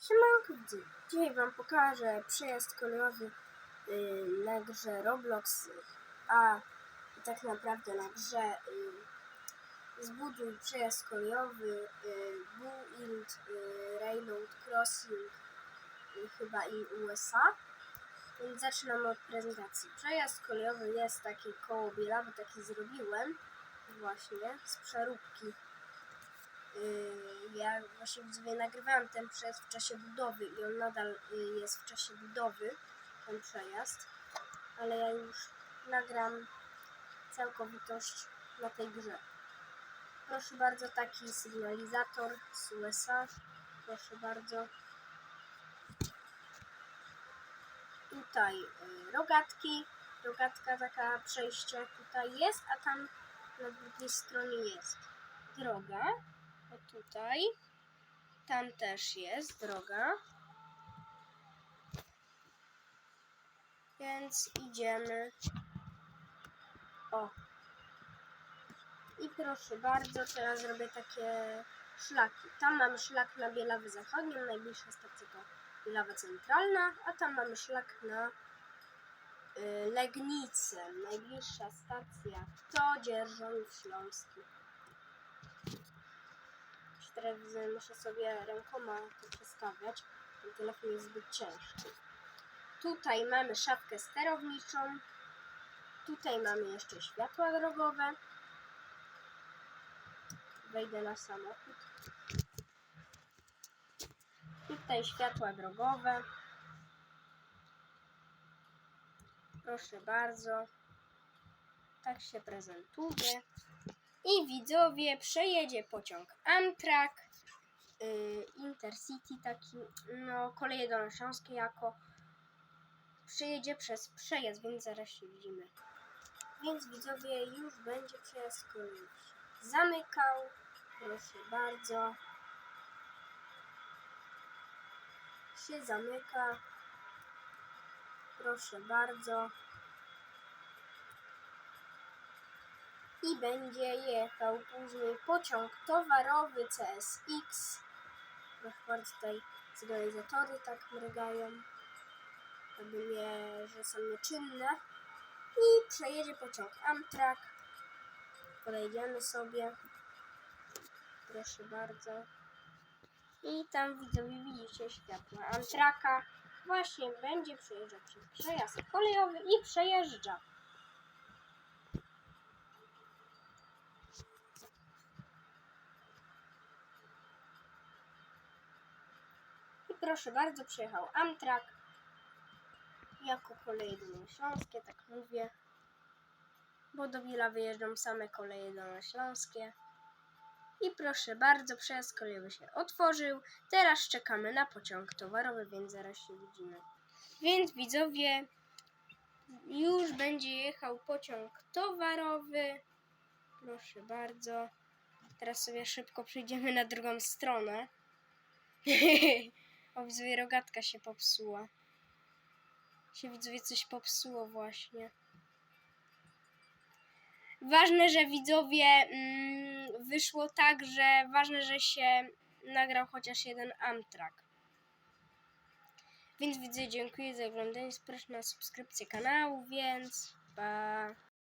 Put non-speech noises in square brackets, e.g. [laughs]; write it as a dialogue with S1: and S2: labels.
S1: Siemanko widzowie. Dzisiaj wam pokażę przejazd kolejowy y, na grze Roblox, a tak naprawdę na grze y, Zbuduj przejazd kolejowy y, Build y, Railroad Crossing y, chyba i USA. Więc zaczynamy od prezentacji. Przejazd kolejowy jest taki koło Bielawy, taki zrobiłem właśnie z przeróbki Yy, ja właśnie sobie nagrywałam ten przejazd w czasie budowy i on nadal y, jest w czasie budowy, ten przejazd, ale ja już nagram całkowitość na tej grze. Proszę bardzo, taki sygnalizator z USA. Proszę bardzo. Tutaj y, rogatki, rogatka taka przejście tutaj jest, a tam na drugiej stronie jest droga. O tutaj. Tam też jest droga. Więc idziemy. O. I proszę bardzo, teraz zrobię takie szlaki. Tam mamy szlak na Bielawę Zachodnią, najbliższa stacja to Bielawa Centralna, a tam mamy szlak na y, Legnicę. Najbliższa stacja to Dzierżoniów Śląski. Teraz widzę, muszę sobie rękoma to przestawiać. Ten telefon jest zbyt ciężki. Tutaj mamy szafkę sterowniczą. Tutaj mamy jeszcze światła drogowe. Wejdę na samochód. Tutaj światła drogowe. Proszę bardzo. Tak się prezentuje. I widzowie, przejedzie pociąg Amtrak, y, Intercity, taki, no, koleje dolnośląskie jako przejedzie przez przejazd, więc zaraz się widzimy. Więc widzowie, już będzie przejazd kolejny. Zamykał, proszę bardzo. Się zamyka. Proszę bardzo. I będzie jechał później pociąg towarowy CSX. Proszę bardzo, tutaj sygnalizatory tak mrygają, aby nie, że są nieczynne. I przejedzie pociąg Amtrak. Podejdziemy sobie. Proszę bardzo. I tam widzowie widzicie światła Amtraka. Właśnie będzie przejeżdżał przez przejazd kolejowy i przejeżdża. I proszę bardzo, przyjechał Amtrak jako koleje dolnośląskie, tak mówię. Bo do Wila wyjeżdżą same koleje dolnośląskie. I proszę bardzo, przejazd kolejowy się otworzył. Teraz czekamy na pociąg towarowy, więc zaraz się widzimy. Więc widzowie, już będzie jechał pociąg towarowy. Proszę bardzo. Teraz sobie szybko przejdziemy na drugą stronę. [laughs] O, widzowie, rogatka się popsuła. Się widzowie coś popsuło właśnie. Ważne, że widzowie mm, wyszło tak, że ważne, że się nagrał chociaż jeden Amtrak. Więc widzę, dziękuję za oglądanie. Zapraszam na subskrypcję kanału, więc pa.